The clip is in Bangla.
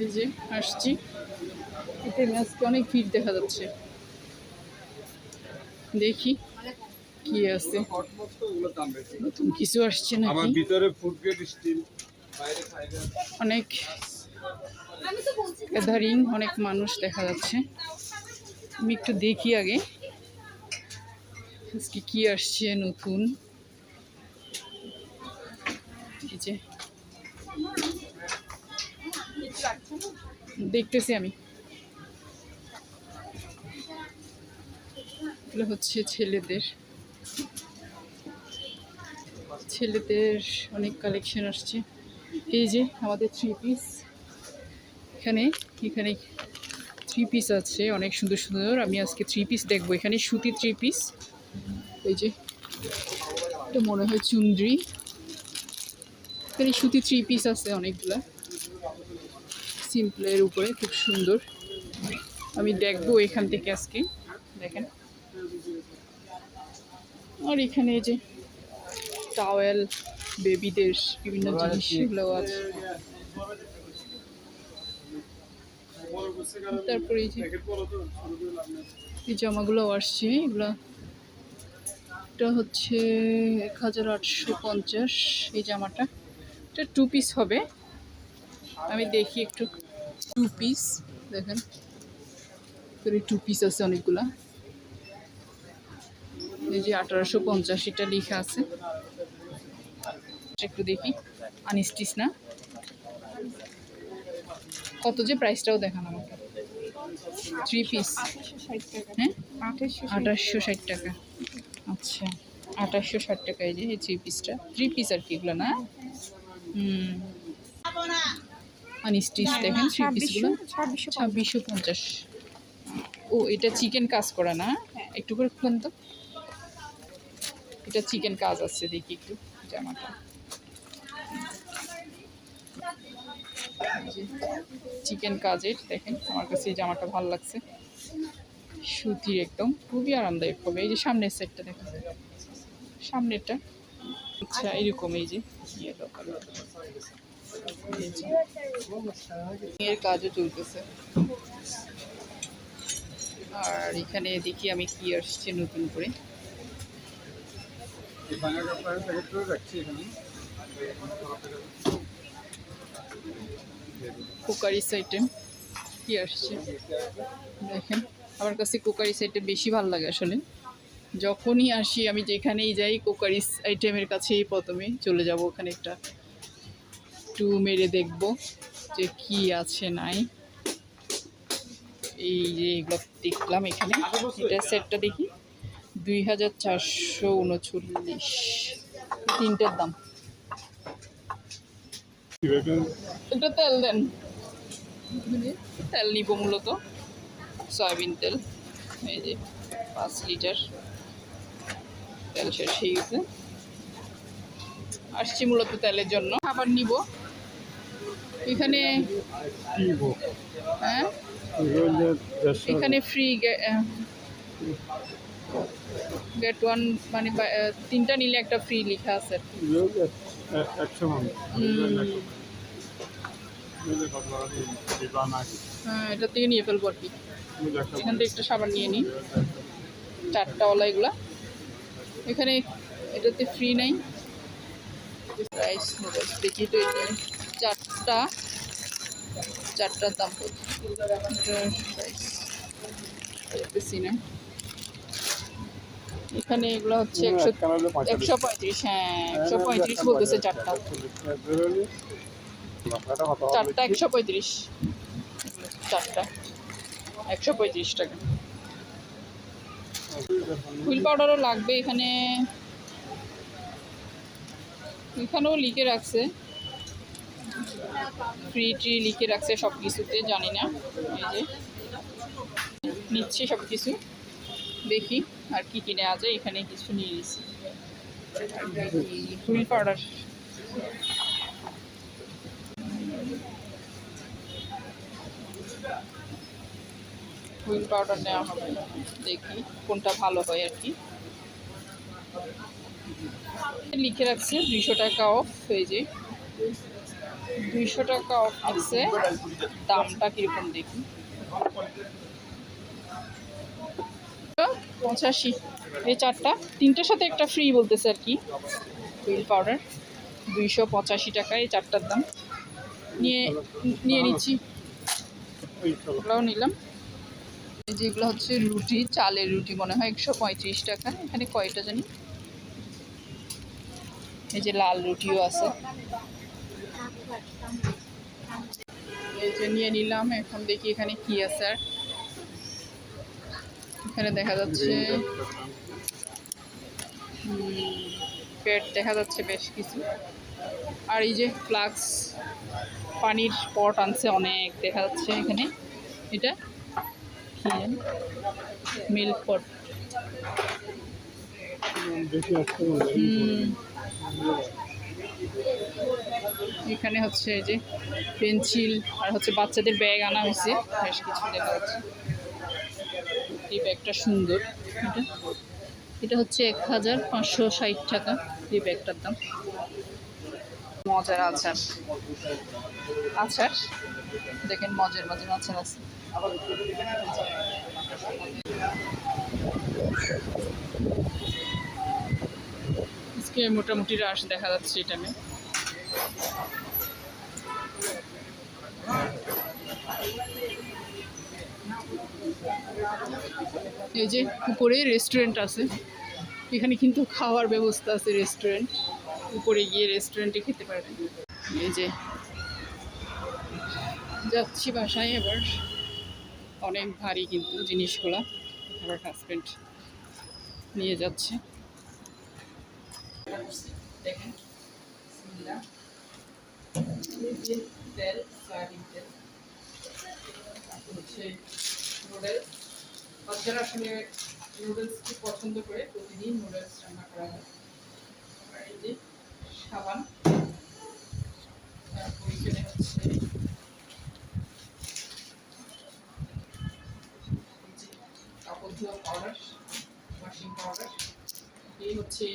এই যে আসছি। এতে আজকে অনেক ভিড় দেখা যাচ্ছে। দেখি কি আছে। নতুন কিছু আসছে নাকি? ভিতরে ফুড গ্রেড স্টিল অনেক গ্যাদারিং অনেক মানুষ দেখা যাচ্ছে। আমি একটু দেখি আগে। আজকে কি আসছে নতুন? এই যে। দেখতেছি আমি। হচ্ছে ছেলেদের। ছেলেদের অনেক কালেকশন আসছে। এই যে আমাদের থ্রি পিস এখানে এখানে থ্রি পিস আছে, অনেক সুন্দর সুন্দর। আমি আজকে থ্রি পিস দেখব। এখানে সুতি থ্রি পিস এই যে, এটা মনে হয় চুন্দ্রি। এখানে সুতি থ্রি পিস আছে অনেকগুলা। সিম্পলের উপরে, খুব সুন্দর। আমি দেখব এখান থেকে আজকে। দেখেন। আর এখানে যে টাওয়েল বেবিদের বিভিন্ন জিনিস এগুলো আছে। তারপরে এই যে এই জামাগুলো আসছে, এগুলো। এটা হচ্ছে এক হাজার আটশো পঞ্চাশ এই জামাটা। এটা টু পিস হবে। আমি দেখি একটু। টু পিস দেখেন। টু পিস আছে অনেকগুলা। এই যে আঠারোশো পঞ্চাশ, এটা লেখা আছে। একটু দেখি। আনস্টিচ না? কত যে প্রাইসটাও দেখান আমাকে। থ্রি পিস হ্যাঁ? আঠাশশো ষাট টাকা। আচ্ছা আঠাশশো ষাট টাকা এই যে এই থ্রি পিসটা থ্রি পিস আর কি এগুলো না? হুম। আনস্টিচ দেখেন থ্রি পিসগুলো ছাব্বিশশো পঞ্চাশ। ও এটা চিকেন কাজ করা না? একটু করে খুলেন তো। এটা চিকেন কাজ আছে দেখি একটু জামাটা। চিকেন কাজের, দেখেন, আমার কাছে এই জামাটা ভালো লাগছে। সুতির একদম, খুবই আরামদায়ক হবে। এই যে সামনের সেটটা দেখেন, সামনেরটা আচ্ছা এরকম এই যে। এর কাজও চলতেছে। আর এখানে দেখি আমি কি আসছে নতুন করে। এখানে। কুকারিস আইটেম কি আসছে? দেখেন, আমার কাছে কুকারিস আইটেম বেশি ভালো লাগে আসলে। যখনই আসি, আমি যেখানেই যাই কুকারিস আইটেমের কাছেই প্রথমে চলে যাব ওখানে একটা। টু মেরে দেখব যে কি আছে, নাই। এই যে এগুলো দেখলাম এখানে। এটা সেটটা দেখি। দুই হাজার চারশো উনচল্লিশ। তিনটের দাম। একটা তেল দেন। তেল নিব মূলত। সয়াবিন তেল। এই যে পাঁচ লিটার। তেল শেষ হয়ে গেছে। আসছি মূলত তেলের জন্য। খাবার নিব। এখানে হ্যাঁ? এখানে ফ্রি গেট ওয়ান মানে তিনটা নিলে একটা ফ্রি লেখা আছে আর কি। একশো হ্যাঁ এটা থেকে নিয়ে ফেলব আর কি। এখান থেকে একটা সাবান নিয়ে নিই। চারটাওয়ালা এগুলা। এখানে এটাতে ফ্রি নাই। রাইস নুডলস দেখি তো এটা। চারটা। চারটার দাম কত? রাইস না এখানে এগুলো হচ্ছে একশো একশো পঁয়ত্রিশ হ্যাঁ একশো পঁয়ত্রিশ বলতেছে চারটা। চারটা একশো পঁয়ত্রিশ। চারটা। একশো পঁয়ত্রিশ টাকা। হুইল পাউডারও লাগবে এখানে। এখানেও লিখে রাখছে। ফ্রি ট্রি লিখে রাখছে সব কিছুতে জানি না। এই যে নিচ্ছি সব কিছু দেখি আর কি কিনে আছে এখানে কিছু নিয়ে নিচ্ছি হুইল পাউডার হুইল পাউডার নেওয়া হবে। দেখি কোনটা ভালো হয় আর কি। লিখে রাখছে, দুইশো টাকা অফ এই যে দুইশো টাকা অফ আছে। দামটা কীরকম দেখি। পঁচাশি। এই চারটা। তিনটার সাথে একটা ফ্রি বলতেছে আর কি। হুইল পাউডার দুইশো পঁচাশি টাকা এই চারটার দাম। নিয়ে নিয়ে নিচ্ছি। এগুলোও নিলাম। যেগুলো হচ্ছে রুটি, চালের রুটি মনে হয়, একশো পঁয়ত্রিশ টাকা। এখানে কয়টা জানি? এই যে লাল রুটিও আছে। এই যে নিয়ে নিলাম। এখন দেখি এখানে কি আছে আর এখানে দেখা যাচ্ছে পেট দেখা যাচ্ছে বেশ কিছু। আর এই যে ফ্লাক্স পানির পট আনছে অনেক, দেখা যাচ্ছে এখানে। এটা মিল্ক পট। এখানে হচ্ছে যে পেন্সিল, আর হচ্ছে বাচ্চাদের ব্যাগ আনা হয়েছে, বেশ কিছু দেখা যাচ্ছে। এই ব্যাগটা সুন্দর। এটা এটা হচ্ছে এক হাজার পাঁচশো ষাট টাকা এই ব্যাগটার দাম। মজার আচার। আচার? দেখেন মজার মজার আচার আছে। আজকে মোটামুটি রাশ দেখা যাচ্ছে এটা আমি এই যে উপরে রেস্টুরেন্ট আছে। এখানে কিন্তু খাওয়ার ব্যবস্থা আছে রেস্টুরেন্ট উপরে গিয়ে রেস্টুরেন্টে খেতে পারবেন। এই যে যাচ্ছি বাসায় এবার অনেক ভারী কিন্তু জিনিসগুলো। আমার হাজব্যান্ড নিয়ে যাচ্ছে। দেখেন। তেল, সয়াবিন তেল। হচ্ছে বাচ্চারা আসলে নুডলস খুব পছন্দ করে। প্রতিদিন নুডলস রান্না করা হয়। আর এই যে সাবান, তারপর এখানে হচ্ছে পাউডার ওয়াশিং পাউডার এই হচ্ছে